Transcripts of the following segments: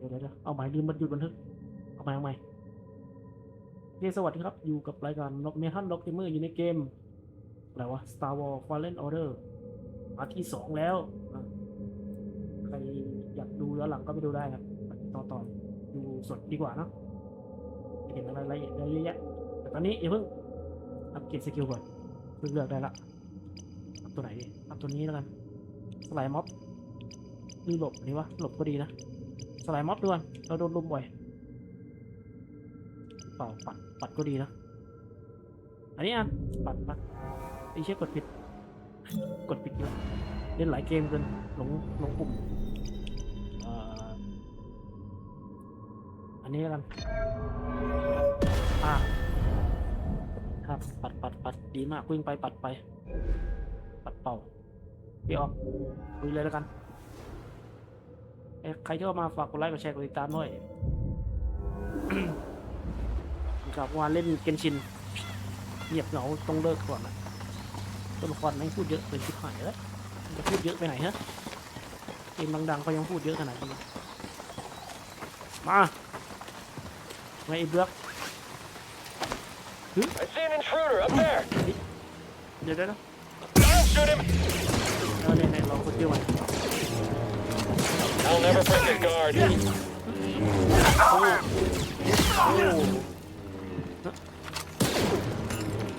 เดี๋ยวเดี๋ยวเอาใหม่ลืมมันหยุดบันทึก เอาใหม่เอาใหม่โอเคสวัสดีครับ อยู่กับรายการล็อกเมทัลล็อกเกมเมอร์อยู่ในเกม อะไรวะ Star Wars Fallen Order มาที่สองแล้ว ใครอยากดูย้อนหลังก็ไปดูได้ครับ ต่อต่อดูสดดีกว่าเนอะเห็นอะไรละเอียดเยอะแยะ แต่ตอนนี้อย่าเพิ่งอัปเกรดสกิลก่อนเพิ่งเลือกได้ละอัพตัวไหนดีอัพตัวนี้แล้วกันสไลด์ม็อบมีหลบนี่วะ หลบก็ดีนะ ลด์ม็อบด้วยเราโดนลุมบ่อยเปล่าปัดปัดก็ดีนะ อันนี้อะปัดปัดไอเชี่ยกดผิด กดผิดเลยเล่นหลายเกมเกินหลงหลงปุ่มอันนี้แล้วกันอะครับปัดปัดปัดดีมากวิ่งไปปัดไป ปัดเป่าพี่ออกลุยเลยแล้วกัน ใครที่เข้ามาฝากกดไลค์กดแชร์กดติดตามด้วยกับวานเล่นเกนชินเงียบเหงาต้องเลิกก่อนนะตัวละครไม่งพูดเยอะเป็นชิบหายแล้วมันจะพูดเยอะไปไหนฮะเกมดังๆเขายังพูดเยอะขนาดนี้มาไงไอ้เบือก I see an intruder up there. เดี๋ยวเดี๋ยวเดี๋ยว Shoot him. เออเนี่ยเนี่ยเราคนเดียวมัน I'll never forget guard. โอ้โอ้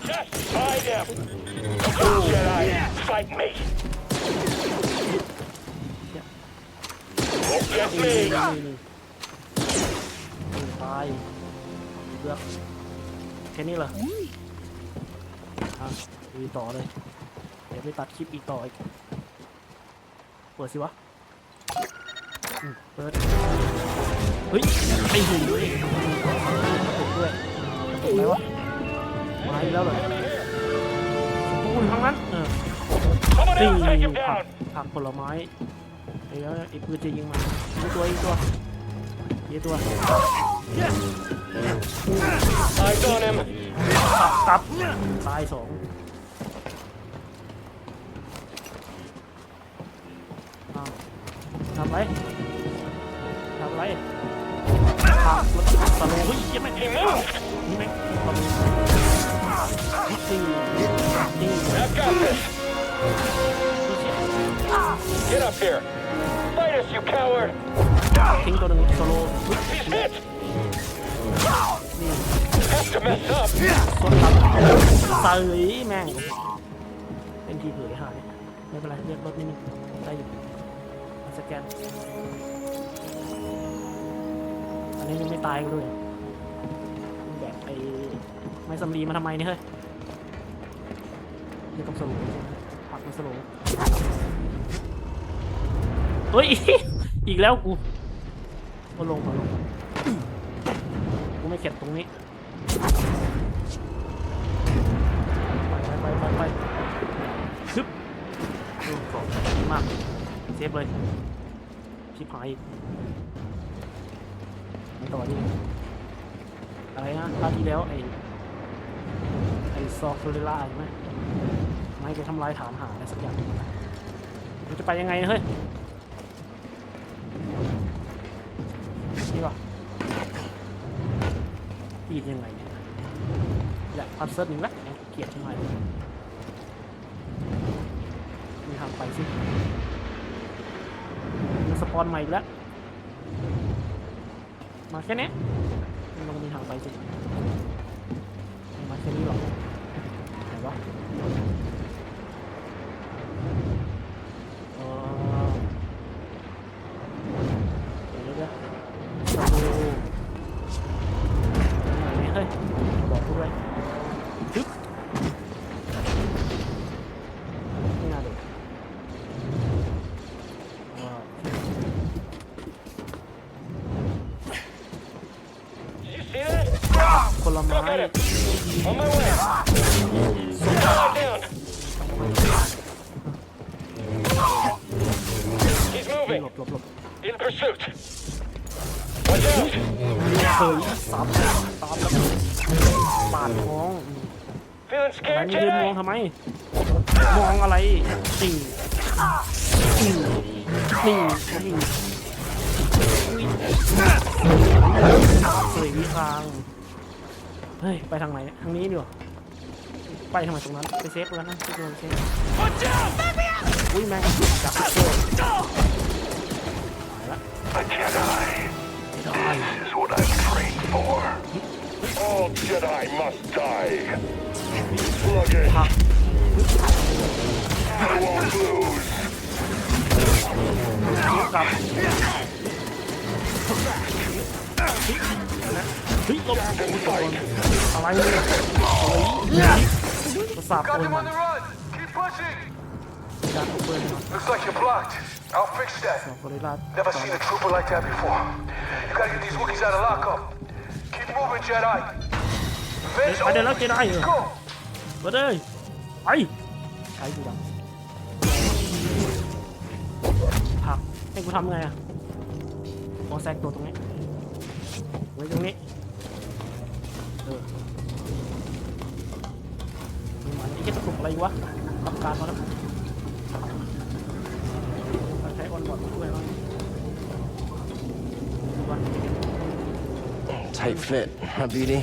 Just fight him. Jedi, fight me. Won't get me. ตายเลือกแค่นี้เหรออะดีต่อเลย เดี๋ยวไปตัดคลิปอีกต่ออีก เปิดสิวะ เปิดเฮ้ยไอ้หูด้วยกระตุกด้วยกระตุกอะไรวะมาอีกแล้วเหรอโอ้ยทางนั้นเออ Someone นี่ else take him ผัก down. ผักผลไม้ไอ้แล้วไอ้ปืนจะยิงมาอีกตัวอีกตัวอีกตัว Eyes on him. ตับตายสองอ้าวทำไร ไรผักแล้วตะโลเฮ้ยยังไม่ He moved. นี่ตะโลนี่นี่ I've got this. Get up here. Fight us, you coward. ทิ้งตัวหนึ่งโซโลเฮ้ย He's hit. นี่ Have to mess up. ส่วนตัดเสยแม่ง เป็นทีเผยหายไม่เป็นไรเรียกรถนิดนึงได้อยู่สแกน อันนี้ยังไม่ตายก็ด้วยแบบไอ้ไม้สำลีมาทำไมเนี่ยเฮ้ยนี่ต้องสโลว์ใช่ไหมผักมันสโลว์เฮ้ย อีกแล้วกูก็ลงมาลงกูไม่เข็ดตรงนี้ ไปไปไปไปฮึบดูกรอบดีมาก เซฟเลยชิบหาย ไม่ต่อดิอะไรนะคราวที่แล้วไอ้ไอ้ซอฟเฟอร์ล่าใช่ไหมไม่ไปทำลายฐานหาอะไรสักอย่างมันจะไปยังไงเฮ้ยนี่ป่ะปีนยังไงเนี่ยอยากพัซเซิลหนึ่งละเกียดทำไมมีทางไปสิมันสปอนใหม่อีกแล้ว มาแค่เนี้ยมันต้องมีทางไปสิมาแค่นี้หรอไหนวะเอกเดี๋ยวยวเดี๋ยวดูไหนเนี่ยเฮ้ยบอกกูด้วย คนละไม้ Go get him. On my way. Lie down. He's หล moving. บหลบหลบ In pursuit. Watch out. เคยสับตามแล้วปาดท้อง Feeling อะไร scared, นี่ยืนมอง Jedi? ทำไม มองอะไรนี่นี่นี่นี่มีทาง เฮ้ย ไปทางไหนทางนี้ดีกว่าไปทางไหนตรงนั้น ไปเซฟแล้วนะเซฟเลยเซฟอุ้ยแม่งจับโซ่หายละ A Jedi ไม่ได้ is what I'm trained for. All Jedi must die. Sluggish. พัก I won't lose. กลับเฮ้ยหลบ Stand and fight. อะไรเนี่ยประสาท Got him on the run. Keep pushing. การเอาปืนมัน Looks like you're blocked. I'll fix ส that. องบริราช Never seen a trooper like that before. You gotta get these Wookiees out of lockup. Keep moving, Jedi. Revenge ไปได้แล้วเจ only. ได้เหรอ Go. มาเลยไปใช้กูดังผักให้กูทำไงอะพอแซกตัวตรงนี้ไว้ตรงนี้ เหี้ยตะกุกอะไรวะรับการมาแล้วใช้ออนบอร์ดมาช่วยมั้งดูก่อน Tight fit, huh, BD?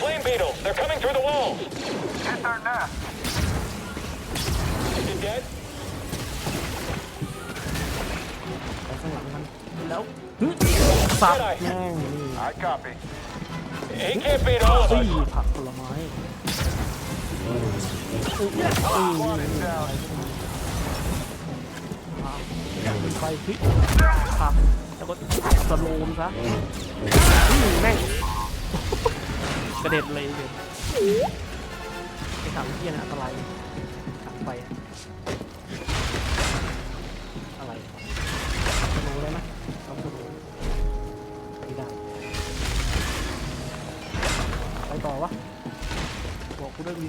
Flame beetles, they're coming through the walls. Hit their nest. Is it dead? แล้วสับแม่ง I copy. He can't beat all of ซี่ผักผลไม้อืออืออือไปพริกผักแล้วก็สโลมซะอือแม่ง กระเด็นเลยเดี๋ยวไอ้ถังเที่ยนะอันตรายถังไปอะ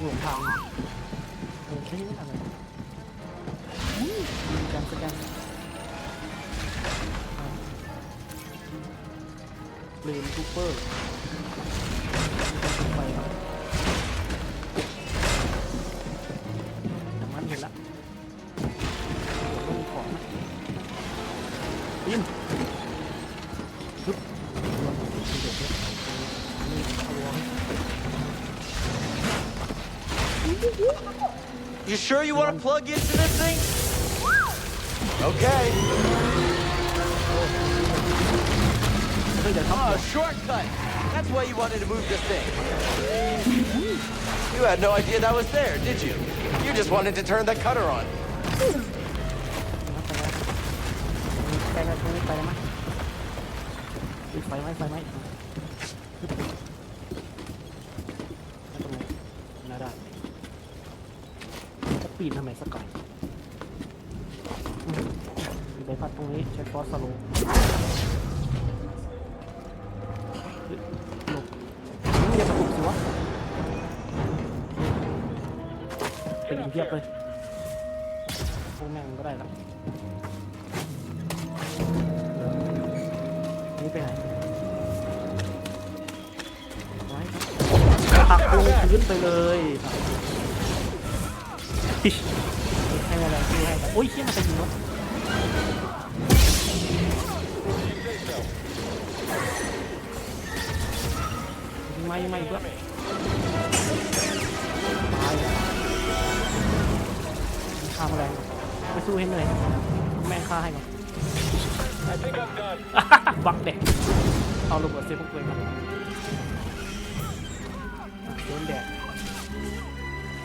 บอกกูด้วยมีหลงทางเออแค่นี้อะไรมีการแสดงเปลนทูเปอร์ sure you want to plug into this thing? Okay. Oh, shortcut. That's why you wanted to move this thing. You had no idea that was there, did you? You just wanted to turn the cutter on. ปีนทำไมสักก่อนอืมมีใบพัดตรงนี้ใช้ฟอสสโลว์เฮ้ยหลบมึงอย่าตะกุกสิวะไปยิงเทียบเลยพวกแม่งก็ได้แล้วนี่ไปไหนตักลงพื้นไปเลยอิ๊ช ให้อะไรให้อะไรโอ้ยเชี่ยมันจะยิงวะยิงมายิงมาอีกแล้วตายอะฆ่าแมลงไปสู้ให้เหนื่อยแม่งฆ่าให้ก่อนบักเด็กเอาระเบิดเซฟพวกตัวเองครับโดนแดด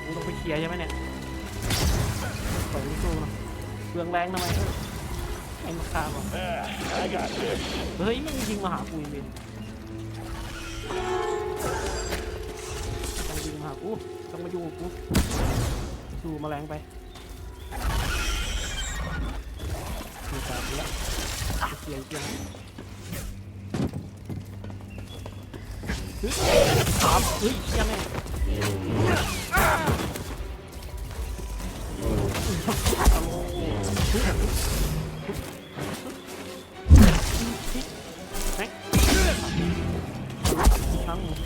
กูต้องไปเคลียร์ใช่ไหมเนี่ย ปล่อยสู้เนาะเปลืองแรงทำไมเออไอ้มาฆ่าก่อน I got this. เฮ้ยม่งยิงมาหากูเองต้องยิงมาหากูต้องมาอยู่กับกูสู้แมลงไปมีตาไปแล้วเคลียร์เคลียร์เฮ้ยสามเฮ้ยยแม่งแม่ง ทั้งหมด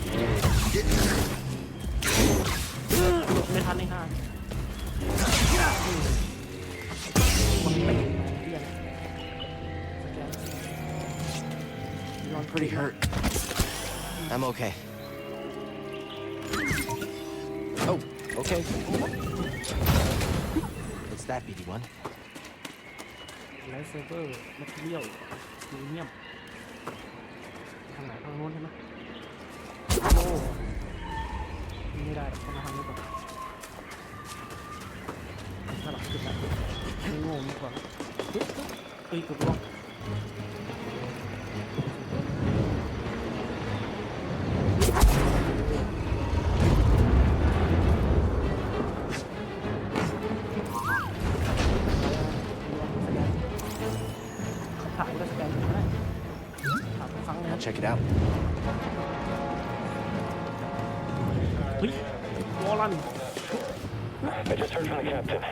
หลบไม่ทันไอ้ห่ามันเตะมาเหี้ยนะสแกน pretty hurt. I'm okay. เซิร์ฟเวอร์แมทเทียลมีเมียมทางไหนทางโน้นใช่ไหมโอ้ไม่ได้ต้องมาทางนี้ก่อนถ้าหลังขึ้นไปไม่โง่มากกว่าเฮ้ยเฮ้ยเกือบล่วง Check it out. I just heard from the captain.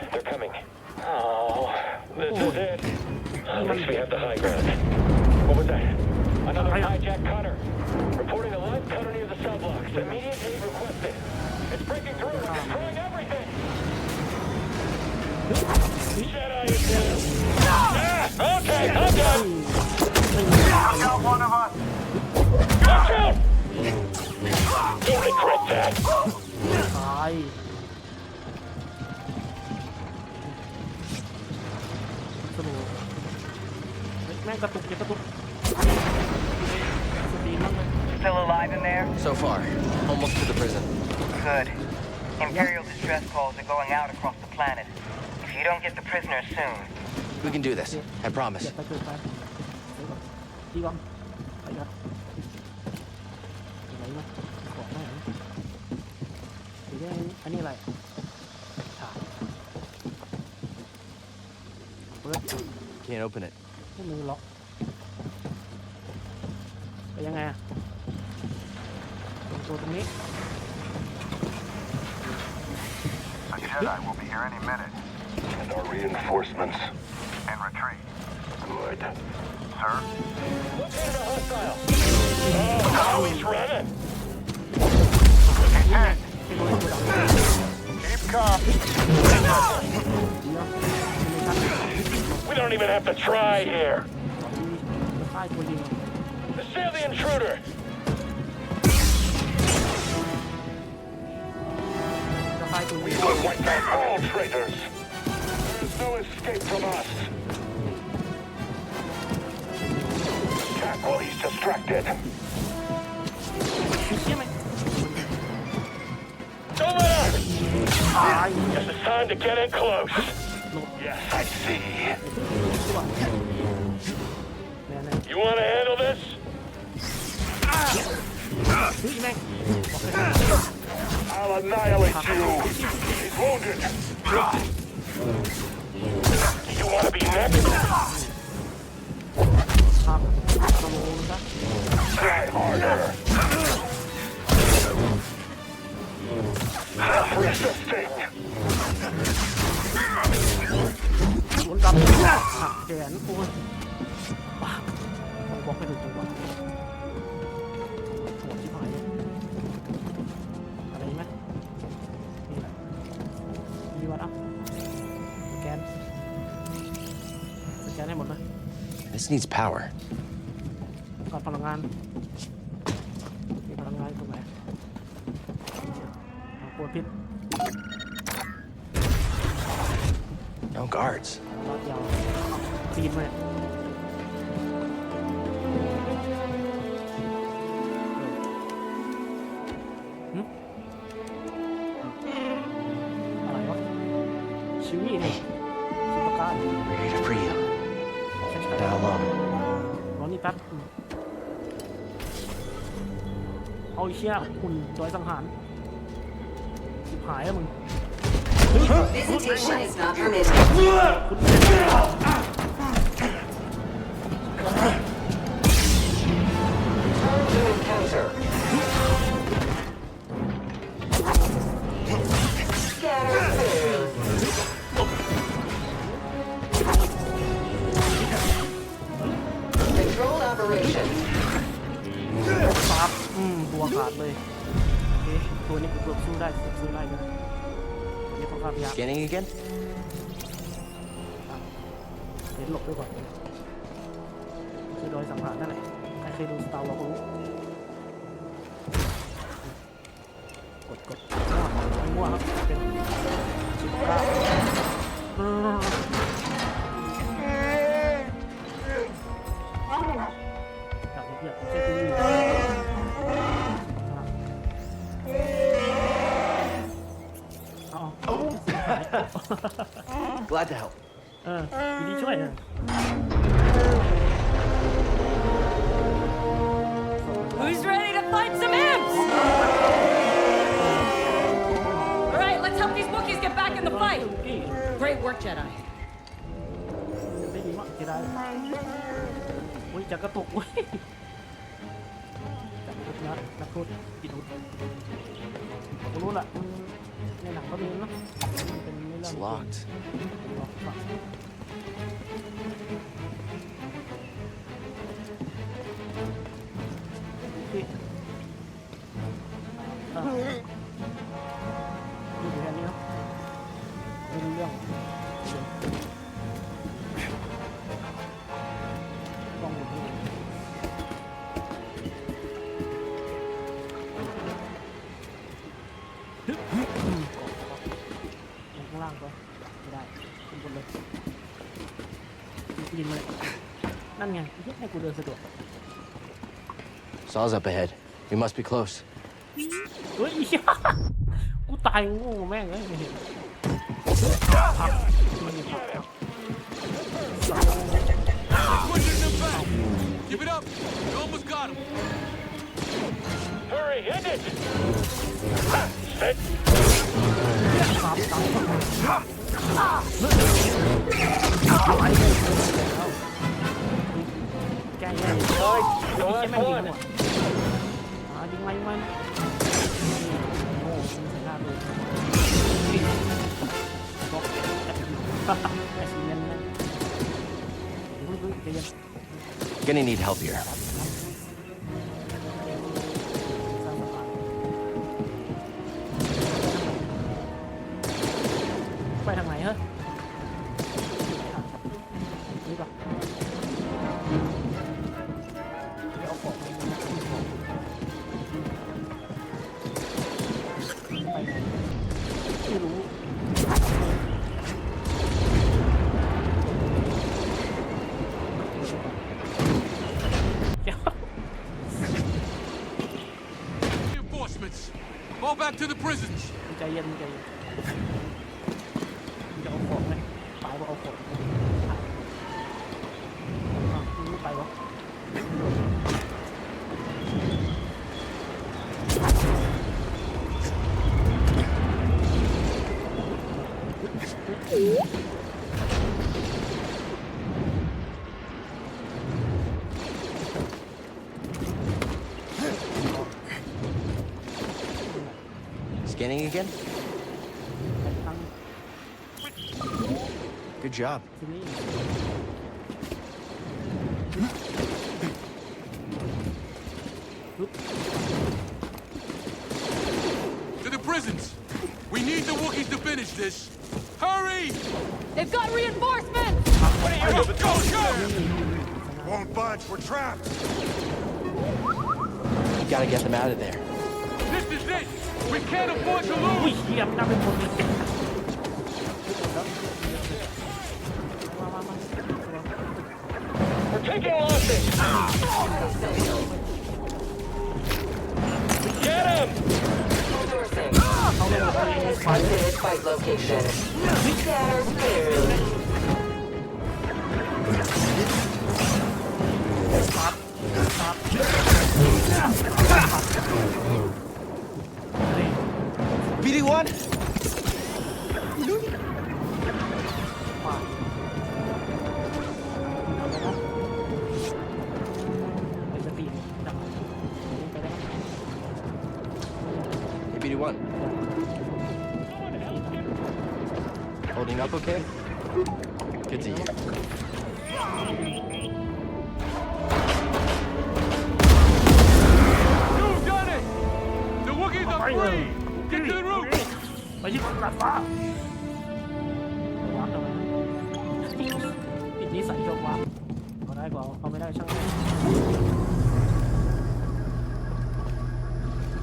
กระตุกอย่ากระตุกสตรีมบ้างเลย Still alive in there? So far, almost to the prison. Good. Imperial distress calls are going out across the planet. If you don't get the prisoners soon, We can do this. I อย่า promise. ไปเกินไปเดี๋ยวก่อนดีก่อนไปครับอะไรนะของแม่งหรือว่าอันนี้อะไรฉากเปิด Can't open it. พวกมือล็อกไป ยังไงอะตรงตัวตรงนี้ A Jedi will be here any minute. And our reinforcements. In retreat. Good. Sir? Located a hostile. Oh, now he's running. Keep calm. We don't even have to try here. Seal the intruder! We will wipe out all traitors! There is no escape from us! Attack while he's distracted! Don't let up! I... Yes, it's time to get in close! Yes, I see! You wanna เฮ้ยแม่ง I'll annihilate you. He's wounded. You want to be next? ครับสโลว์ซะ Try harder. Resisting. สวนกลับหักแขนโอ้ยว้าวผมบล็อกไม่ถูกจังหวะ This needs power. No guards. เอาเชี่ยหุ่นดอยสังหารสิบหายแล้วมึง Visitation is not permitted. ตัวขาดเลยโอเคตัวนี้เกือบสู้ได้เกือบสู้ได้เลยตัวนี้ค่อนข้างยาก Scanning again? เห็นหลบไปก่อนคือดอยสังหารนั่นแหละใครเคยยดูสตาร์วอลรู้กดกดมั่วมั่วครับเป็นสิบเก้าอืมอยากอยากใช้ตัว Glad to help. เออยินดีช่วยเออ Who's ready to fight some imps? All right, let's help these Wookiees get back in the fight. กี้ Great work, Jedi. ได้ยินว่าจะได้โอ้ยจะกระตุกเว้ยจับนักนักนักโทษติดอาวุธผมรู้ละมันในหนังเขามีเนาะมันเป็นในเรื่อ It's locked. ยิงมาเลยนั่นไงเฮ้ยให้กูเดินสะดวก Saw's up ahead. We must be close. เฮ้ย กูตายโงูแม่งเลยไม่เห็นพักมันพัก Pushing them back. Keep it up. You almost got him. Hurry, hit it! แกแย่เลย Nice, ไอ้ nice แม่งยิง one. หัวอ่ายิงไว้มันโอ้โหยิงใส่หน้าเลยบล็อกแอสซิเมนต์นะเฮ้ยเฮ้ยใจเย็น Gonna need help here. To the prisons. beginning again? Good job. To the prisons! We need the Wookiees to finish this! Hurry! They've got reinforcements! Go, go, go! Won't budge, we're trapped! You gotta get them out of there. This is it! We can't afford to อุ้ย lose. เฮียมันน่าเป็นคนเลยมามามา We're taking losses. Get him! Sourcing. Targeted fight location. Scatter cleared. everyone! BD1. Holding up okay? Good to hear. ได้กว่าเอาไม่ได้ช่างแม่ง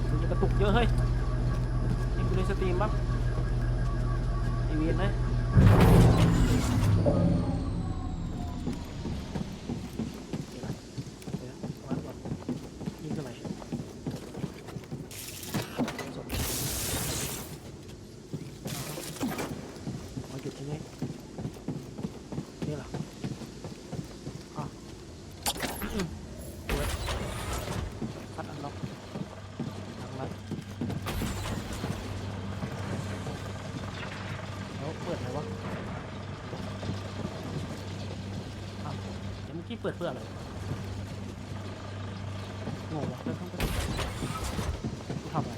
มันกระตุกเยอะเฮ้ยนี่กูในสตรีมบ้างอีเวนไหมิดเพื่ออะไรงงวะเรื่องต้องเปิทำอะไร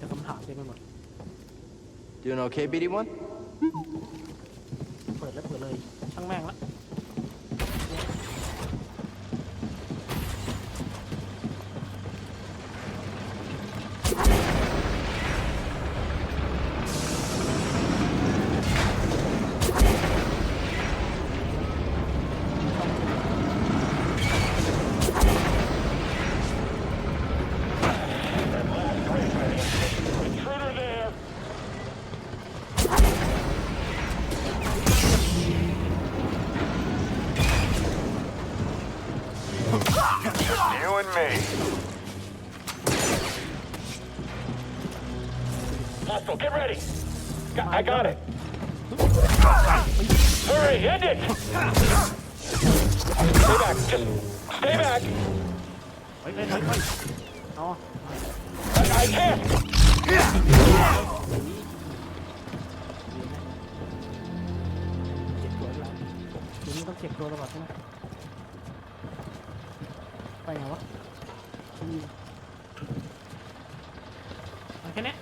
จะคำถามเต็มไปหมด Do you know KBD1? I got it. Hurry, end it. Stay back. Just stay back. เฮ้ยเฮ้ยเฮ้ยเฮ้ยเอา I, I can't. เจ็บตัวแล้วทีนี้ต้องเจ็บตัวตลอดใช่ไหมไปไงวะอืมเอาแค่เนี้ย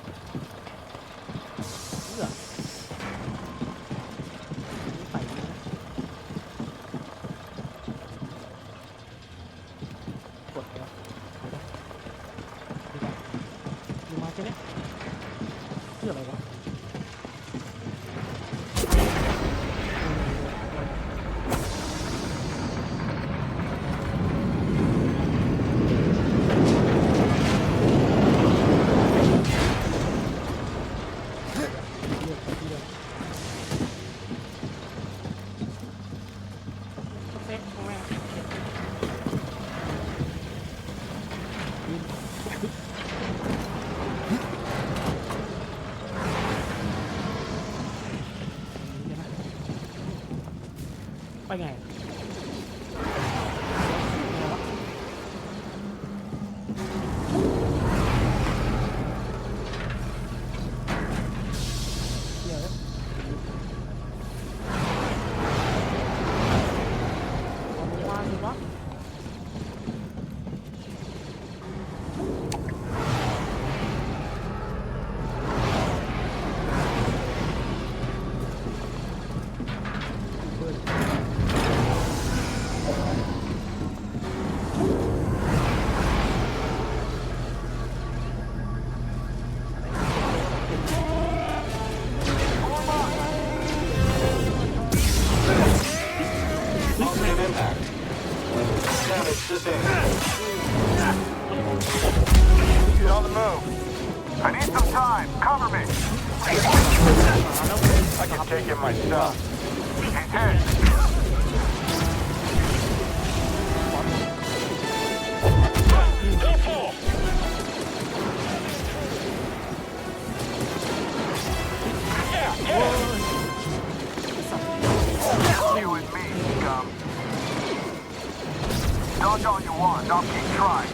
Dodge all you want. I'll keep trying.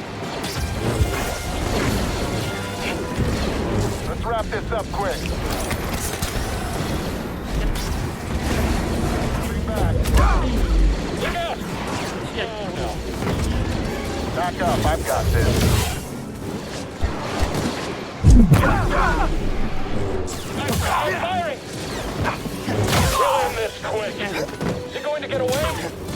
Let's wrap this up quick. Three back. Back up. I've got this. I'm firing. We'll end this quick. Is he going to get away?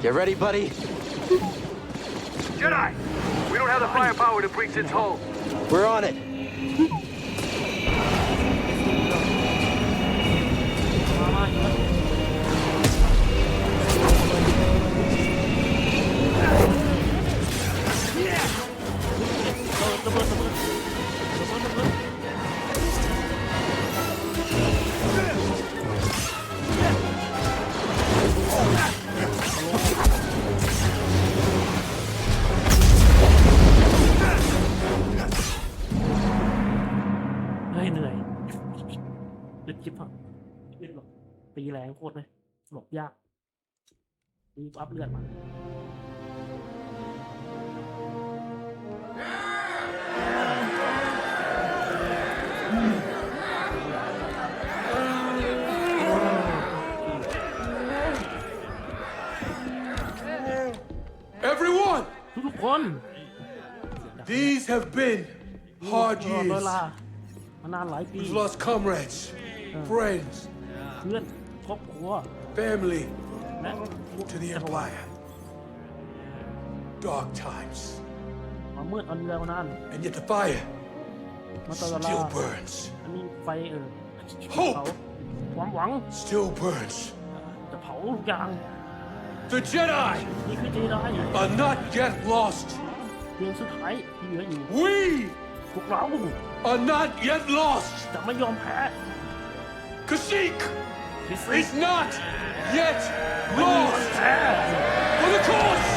Get ready, buddy. Jedi! We don't have the firepower to breach its hull. We're on it. ตีอัพเลือดมา Everyone, ทุกๆคน these have been hard ตลอดเว years. ลามานานหลายปี We've lost comrades, friends, เพื่อนครอบครัว family และพวก to the จักรวาล Empire. Dark times. ความมืดอันยาวนาน And yet the fire มาตลอดเว still ลา burns. อันนี้ไฟเออ Hope เผาความหวัง still burns. จะเผาทุกอย่าง The Jedi นี่คือเจได are not yet lost. เพียงสุดท้ายที่เหลืออยู่ We พวกเรา are not yet lost. จะไม่ยอมแพ้ Kashyyyk พิเศษ is not yet lost for the cause.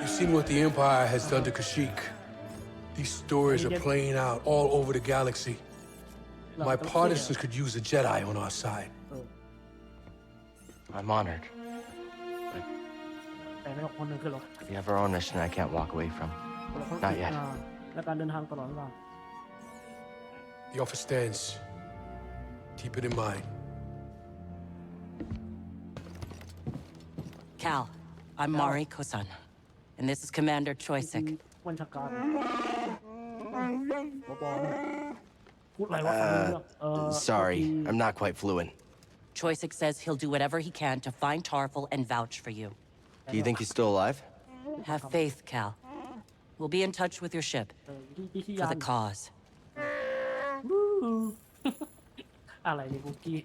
You've seen what the Empire has done to Kashyyyk. These stories are playing out all over the galaxy. My partisans could use a Jedi on our side. I'm honored. แต่ในคนหนึ่งคือเรา We have our own mission I can't walk away from. เราคน Not yet. และการเดินทางตลอดเวลา The offer stands. Keep it in mind. Cal, I'm Mari Kosan, and this is Commander Choisik. วันชาการบอพูดอะไรวะฟังไม่รู้เรื่องเออ Sorry, โทษที I'm not quite fluent. Choisik says he'll do whatever he can to find Tarful and vouch for you. Do you think he's still alive? Have faith, Cal. We'll be in touch with your ship เออที่ที่ที่ for ยาน the cause. อะไรเนี่ยกุกกี้